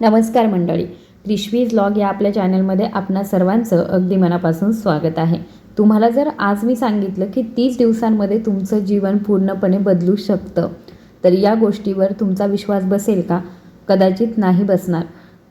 नमस्कार मंडळी. क्रिशवीज लॉग या आपल्या चॅनलमध्ये आपणा सर्वांचं अगदी मनापासून स्वागत आहे. तुम्हाला जर आज मी सांगितलं की तीस दिवसांमध्ये तुमचं जीवन पूर्णपणे बदलू शकतं तर या गोष्टीवर तुमचा विश्वास बसेल का? कदाचित नाही बसणार.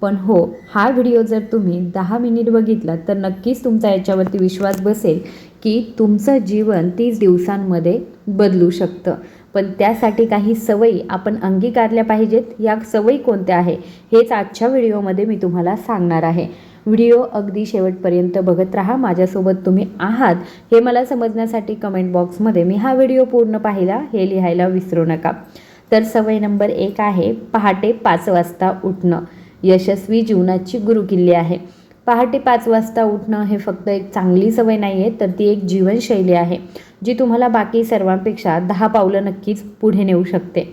पण हो हा व्हिडिओ जर तुम्ही दहा मिनिट बघितला तर नक्कीच तुमचा याच्यावरती विश्वास बसेल की तुमचं जीवन तीस दिवसांमध्ये बदलू शकतं. पण त्यासाठी काही सवयी आपण अंगीकारल्या पाहिजेत. या सवयी कोणत्या आहे? हेच आजच्या व्हिडिओमध्ये मी तुम्हाला सांगणार आहे. व्हिडिओ अगदी शेवटपर्यंत बघत राहा. माझ्यासोबत तुम्ही आहात हे मला समजण्यासाठी कमेंट बॉक्समध्ये मी हा व्हिडिओ पूर्ण पाहिला. हे लिहायला विसरू नका. तर सवय नंबर एक आहे पहाटे पाच वाजता उठणं. यशस्वी जीवनाची गुरुकिल्ली आहे. पहाटे पाच वाजता उठणं हे फक्त एक चांगली सवय नाही आहे तर ती एक जीवनशैली आहे जी तुम्हाला बाकी सर्वांपेक्षा दहा पावलं नक्कीच पुढे नेऊ शकते.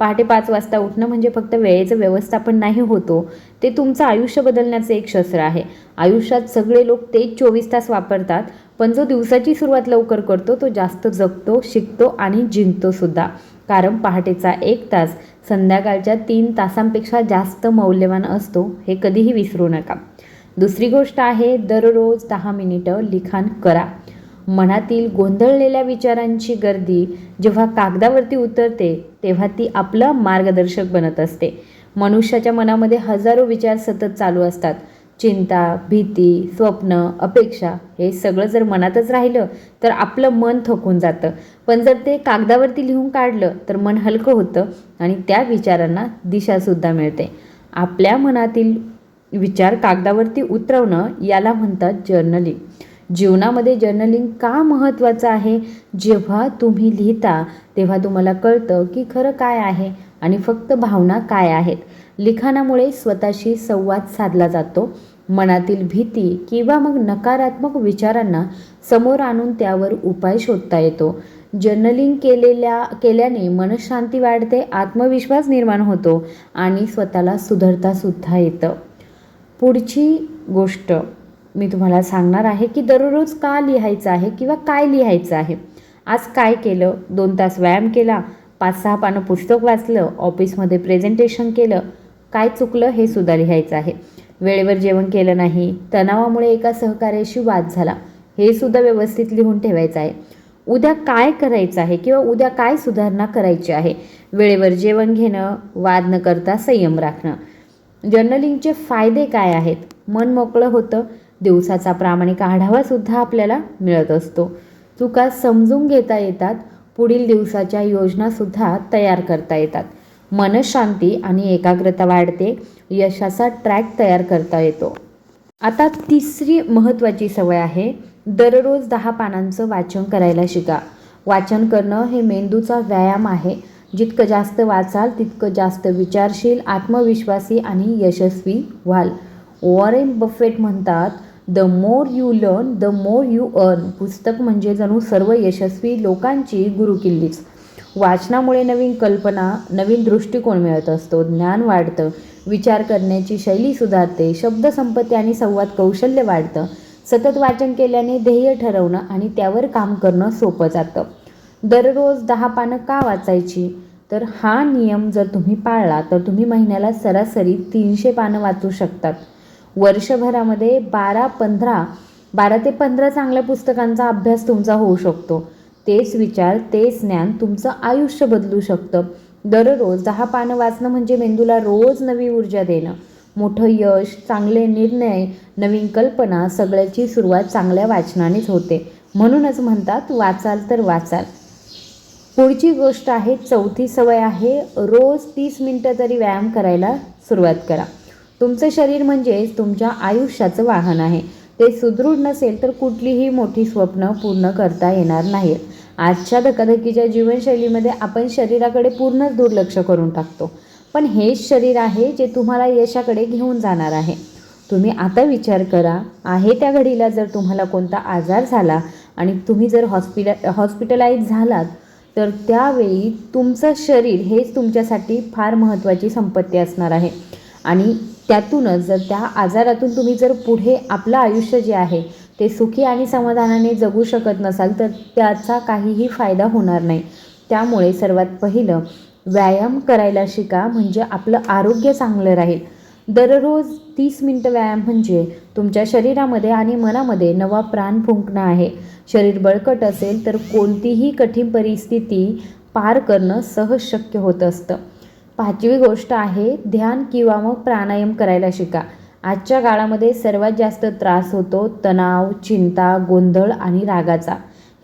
पहाटे पाच वाजता उठणं म्हणजे फक्त वेळेचं व्यवस्थापन नाही होतो ते तुमचं आयुष्य बदलण्याचं एक शस्त्र आहे. आयुष्यात सगळे लोक तेच चोवीस तास वापरतात पण जो दिवसाची सुरुवात लवकर करतो तो जास्त जगतो शिकतो आणि जिंकतो सुद्धा. कारण पहाटेचा एक तास संध्याकाळच्या तीन तासांपेक्षा जास्त मौल्यवान असतो हे कधीही विसरू नका. दुसरी गोष्ट आहे दररोज दहा मिनिटं लिखाण करा. मनातील गोंधळलेल्या विचारांची गर्दी जेव्हा कागदावरती उतरते तेव्हा ती आपलं मार्गदर्शक बनत असते. मनुष्याच्या मनामध्ये हजारो विचार सतत चालू असतात. चिंता भीती स्वप्न अपेक्षा हे सगळं जर मनातच राहिलं तर आपलं मन थकून जातं. पण जर ते कागदावरती लिहून काढलं तर मन हलकं होतं आणि त्या विचारांना दिशासुद्धा मिळते. आपल्या मनातील विचार कागदावरती उतरवणं याला म्हणतात जर्नलिंग जीवनामध्ये जर्नलिंग का महत्त्वाचं आहे? जेव्हा तुम्ही लिहिता तेव्हा तुम्हाला कळतं की खरं काय आहे आणि फक्त भावना काय आहेत. लिखाणामुळे स्वतःशी संवाद साधला जातो. मनातील भीती किंवा मग नकारात्मक विचारांना समोर आणून त्यावर उपाय शोधता येतो. जर्नलिंग केलेल्या केल्याने मनशांती वाढते आत्मविश्वास निर्माण होतो आणि स्वतःला सुधारतासुद्धा येतं. पुढची गोष्ट मी तुम्हाला सांगणार आहे की दररोज का लिहायचं आहे किंवा काय लिहायचं आहे. आज काय केलं? दोन तास व्यायाम केला पाच सहा पानं पुस्तक वाचलं ऑफिसमध्ये प्रेझेंटेशन केलं काय चुकलं हे सुद्धा लिहायचं आहे. वेळेवर जेवण केलं नाही तणावामुळे एका सहकार्याशी वाद झाला हे सुद्धा व्यवस्थित लिहून ठेवायचं आहे. उद्या काय करायचं आहे किंवा उद्या काय सुधारणा करायची आहे? वेळेवर जेवण घेणं वाद न करता संयम राखणं. जर्नलिंगचे फायदे काय आहेत? मन मोकळं होतं दिवसाचा प्रामाणिक आढावासुद्धा आपल्याला मिळत असतो. चुका समजून घेता येतात पुढील दिवसाच्या योजनासुद्धा तयार करता येतात. मनशांती आणि एकाग्रता वाढते यशाचा ट्रॅक तयार करता येतो. आता तिसरी महत्त्वाची सवय आहे दररोज दहा पानांचं वाचन करायला शिका. वाचन करणं हे मेंदूचा व्यायाम आहे. जितकं जास्त वाचाल तितकं जास्त विचारशील आत्मविश्वासी आणि यशस्वी व्हाल. वॉरेन बफेट म्हणतात the more you learn the more you earn पुस्तक म्हणजे जणू सर्व यशस्वी लोकांची गुरुकिल्लीच. वाचनामुळे नवीन कल्पना नवीन दृष्टिकोन मिळत असतो ज्ञान वाढतं विचार करण्याची शैली सुधारते शब्दसंपत्ती आणि संवाद कौशल्य वाढतं. सतत वाचन केल्याने ध्येय ठरवणं आणि त्यावर काम करणं सोपं जातं. दररोज दहा पानं का वाचायची? तर हा नियम जर तुम्ही पाळला तर तुम्ही महिन्याला सरासरी तीनशे पानं वाचू शकतात. वर्षभरामध्ये बारा पंधरा बारा ते पंधरा चांगल्या पुस्तकांचा अभ्यास तुमचा होऊ शकतो. तेच विचार तेच ज्ञान तुमचं आयुष्य बदलू शकतं. दररोज दहा पानं वाचणं म्हणजे मेंदूला रोज नवी ऊर्जा देणं. मोठं यश चांगले निर्णय नवीन कल्पना सगळ्याची सुरुवात चांगल्या वाचनानेच होते. म्हणूनच म्हणतात वाचाल तर वाचाल. पुढची गोष्ट आहे चौथी सवय आहे रोज तीस मिनटं तरी व्यायाम करायला सुरुवात करा. तुमचं शरीर म्हणजेच तुमच्या आयुष्याचं वाहन आहे. ते सुदृढ नसेल तर कुठलीही मोठी स्वप्न पूर्ण करता येणार नाहीत. आजच्या धकाधकीच्या जीवनशैलीमध्ये आपण शरीराकडे पूर्णच दुर्लक्ष करून टाकतो. पण हेच शरीर आहे जे तुम्हाला यशाकडे घेऊन जाणार आहे. तुम्ही आता विचार करा आहे त्या घडीला जर तुम्हाला कोणता आजार झाला आणि तुम्ही जर हॉस्पिटल हॉस्पिटलाइज झालात तर त्यावेळी तुमचं शरीर हेच तुमच्यासाठी फार महत्त्वाची संपत्ती असणार आहे. आणि त्यातूनच जर त्या आजारातून तुम्ही जर पुढे आपलं आयुष्य जे आहे ते सुखी आणि समाधानाने जगू शकत नसाल तर त्याचा काहीही फायदा होणार नाही. त्यामुळे सर्वात पहिलं व्यायाम करायला शिका म्हणजे आपलं आरोग्य चांगलं राहील. दररोज तीस मिनटं व्यायाम म्हणजे तुमच्या शरीरामध्ये आणि मनामध्ये नवा प्राण फुंकणं आहे. शरीर बळकट असेल तर कोणतीही कठीण परिस्थिती पार करणं सहज शक्य होत असतं. पाचवी गोष्ट आहे ध्यान किंवा मग प्राणायाम करायला शिका. आजच्या काळामध्ये सर्वात जास्त त्रास होतो तणाव चिंता गोंधळ आणि रागाचा.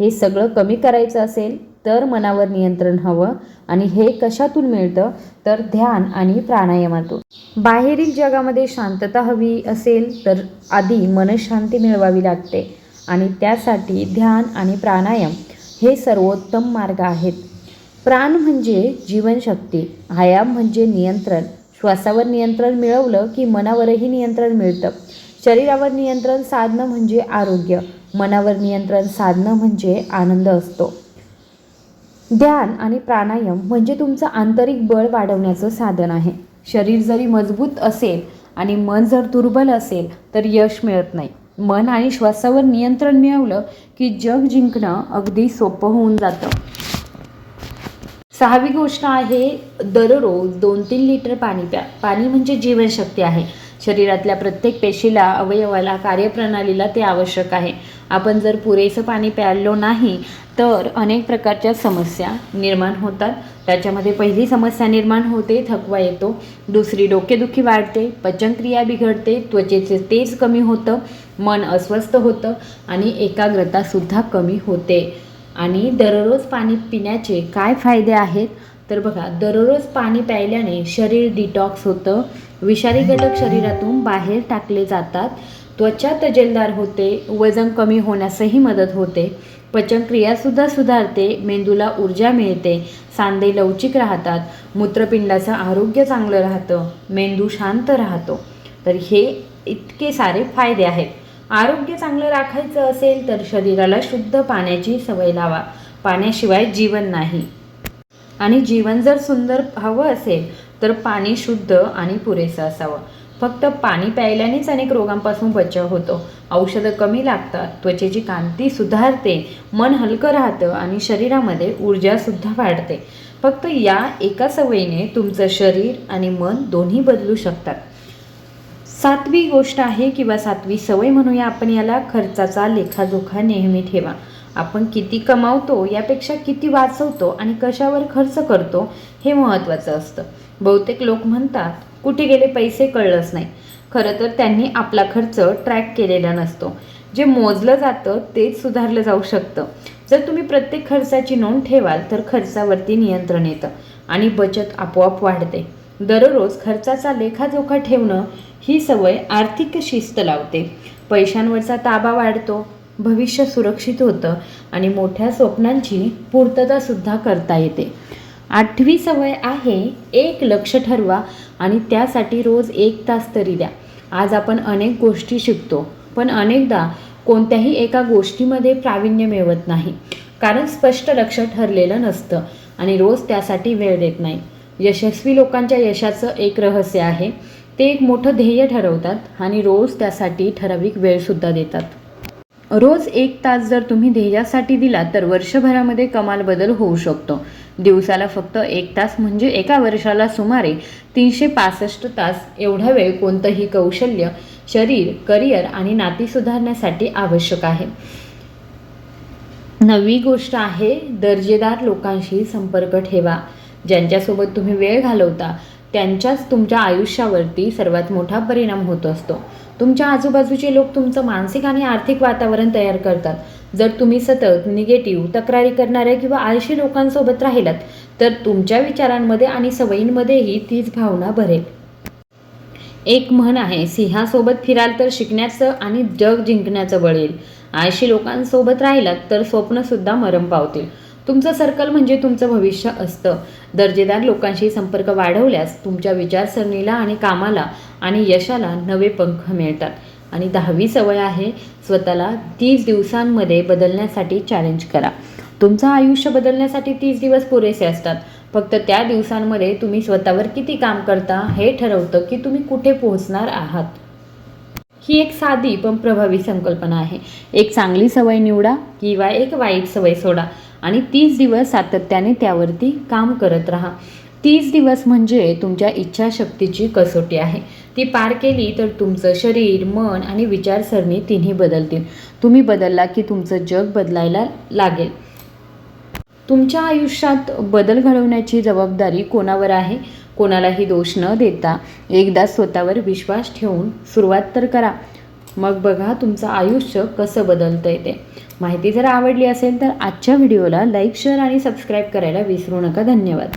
हे सगळं कमी करायचं असेल तर मनावर नियंत्रण हवं आणि हे कशातून मिळतं? तर ध्यान आणि प्राणायामातून. बाहेरील जगामध्ये शांतता हवी असेल तर आधी मनशांती मिळवावी लागते आणि त्यासाठी ध्यान आणि प्राणायाम हे सर्वोत्तम मार्ग आहेत. प्राण म्हणजे जीवनशक्ती आयाम म्हणजे नियंत्रण. श्वासावर नियंत्रण मिळवलं की मनावरही नियंत्रण मिळतं. शरीरावर नियंत्रण साधणं म्हणजे आरोग्य. मनावर नियंत्रण साधणं म्हणजे आनंद असतो. ध्यान आणि प्राणायाम म्हणजे तुमचं आंतरिक बळ वाढवण्याचं साधन आहे. शरीर जरी मजबूत असेल आणि मन जर दुर्बल असेल तर यश मिळत नाही. मन आणि श्वासावर नियंत्रण मिळवलं की जग जिंकणं अगदी सोपं होऊन जातं. सहावी गोष्ट आहे दररोज दोन तीन लिटर पाणी प्या. पाणी म्हणजे जीवनशक्ती आहे. शरीरातल्या प्रत्येक पेशीला अवयवाला कार्यप्रणालीला ते आवश्यक आहे. आपण जर पुरेसं पाणी प्यायलो नाही तर अनेक प्रकारच्या समस्या निर्माण होतात. त्याच्यामध्ये पहिली समस्या निर्माण होते थकवा येतो. दुसरी डोकेदुखी वाढते पचनक्रिया बिघडते त्वचेचे तेज कमी होतं मन अस्वस्थ होतं आणि एकाग्रतासुद्धा कमी होते. आणि दररोज पाणी पिण्याचे काय फायदे आहेत? तर बघा दररोज पाणी प्यायल्याने शरीर डिटॉक्स होतं विषारी घटक शरीरातून बाहेर टाकले जातात. त्वचा तजेलदार होते वजन कमी होण्यासही मदत होते. पचनक्रियासुद्धा सुधारते मेंदूला ऊर्जा मिळते सांधे लवचिक राहतात मूत्रपिंडाचं आरोग्य चांगलं राहतं मेंदू शांत राहतो. तर हे इतके सारे फायदे आहेत. आरोग्य चांगलं राखायचं असेल तर शरीराला शुद्ध पाण्याची सवय लावा. पाण्याशिवाय जीवन नाही. आणि जीवन जर सुंदर हवं असेल तर पाणी शुद्ध आणि पुरेसं असावं. फक्त पाणी प्यायल्यानेच अनेक रोगांपासून बचाव होतो. औषधं कमी लागतात त्वचेची कांती सुधारते मन हलकं राहतं आणि शरीरामध्ये ऊर्जासुद्धा वाढते. फक्त या एका सवयीने तुमचं शरीर आणि मन दोन्ही बदलू शकतात. सातवी गोष्ट आहे किंवा सातवी सवय म्हणूया आपण याला खर्चाचा लेखाजोखा नेहमी ठेवा. आपण किती कमावतो यापेक्षा किती वाचवतो आणि कशावर खर्च करतो हे महत्त्वाचं असतं. बहुतेक लोक म्हणतात कुठे गेले पैसे कळलंच नाही. खरं तर त्यांनी आपला खर्च ट्रॅक केलेला नसतो. जे मोजलं जातं तेच सुधारलं जाऊ शकतं. जर तुम्ही प्रत्येक खर्चाची नोंद ठेवाल तर खर्चावरती नियंत्रण येतं आणि बचत आपोआप वाढते. दररोज खर्चाचा लेखाजोखा ठेवणं ही सवय आर्थिक शिस्त लावते. पैशांवरचा ताबा वाढतो भविष्य सुरक्षित होतं आणि मोठ्या स्वप्नांची पूर्ततासुद्धा करता येते. आठवी सवय आहे एक लक्ष ठरवा आणि त्यासाठी रोज एक तास तरी द्या. आज आपण अनेक गोष्टी शिकतो पण अनेकदा कोणत्याही एका गोष्टीमध्ये प्रावीण्य मिळवत नाही. कारण स्पष्ट लक्ष ठरलेलं नसतं आणि रोज त्यासाठी वेळ देत नाही. यशस्वी लोकांच्या यशाचं एक रहस्य आहे. ते एक मोठं ध्येय ठरवतात आणि रोज त्यासाठी ठराविक वेळसुद्धा देतात. रोज एक तास जर तुम्ही ध्येयासाठी दिला तर वर्षभरामध्ये कमाल बदल होऊ शकतो. दिवसाला फक्त एक तास म्हणजे एका वर्षाला सुमारे तीनशे पासष्ट तास एवढा वेळ कोणतंही कौशल्य शरीर करिअर आणि नाती सुधारण्यासाठी आवश्यक आहे. नवी गोष्ट आहे दर्जेदार लोकांशी संपर्क ठेवा. ज्यांच्यासोबत तुम्ही वेळ घालवता त्यांच्याच तुमच्या आयुष्यावरती सर्वात मोठा परिणाम होत असतो. तुमच्या आजूबाजूचे लोक तुमचं मानसिक आणि आर्थिक वातावरण तयार करतात. जर तुम्ही सतत निगेटिव्ह तक्रारी करणाऱ्या किंवा आळशी लोकांसोबत राहिलात तर तुमच्या विचारांमध्ये आणि सवयींमध्येही तीच भावना भरेल. एक म्हण आहे सिंहासोबत फिराल तर शिकण्याचं आणि जग जिंकण्याचं वळेल. आळशी लोकांसोबत राहिलात तर स्वप्नसुद्धा मरम पावतील. तुमचं सर्कल म्हणजे तुमचं भविष्य असतं. दर्जेदार लोकांशी संपर्क वाढवल्यास तुमच्या विचारसरणीला आणि कामाला आणि यशाला नवे पंख मिळतात. आणि दहावी सवय आहे स्वतःला तीस दिवसांमध्ये बदलण्यासाठी चॅलेंज करा. तुमचं आयुष्य बदलण्यासाठी तीस दिवस पुरेसे असतात. फक्त त्या दिवसांमध्ये तुम्ही स्वतःवर किती काम करता हे ठरवतं की तुम्ही कुठे पोहोचणार आहात. ही एक साधी पण प्रभावी संकल्पना आहे. एक चांगली सवय निवडा किंवा एक वाईट सवय सोडा आणि तीस दिवस सातत्याने त्यावरती काम करत राहा. तीस दिवस म्हणजे तुमच्या इच्छाशक्तीची कसोटी आहे. ती पार केली तर तुमचं शरीर मन आणि विचारसरणी तिन्ही बदलतील. तुम्ही बदलला की तुमचं जग बदलायला लागेल. तुमच्या आयुष्यात बदल घडवण्याची जबाबदारी कोणावर आहे? कोणालाही दोष न देता एकदा स्वतःवर विश्वास ठेवून सुरुवात तर करा. मग बघा तुमचं आयुष्य कसं बदलतं ते. माहिती जर आवडली असेल तर आजच्या व्हिडिओला लाईक शेअर आणि सबस्क्राईब करायला विसरू नका. धन्यवाद.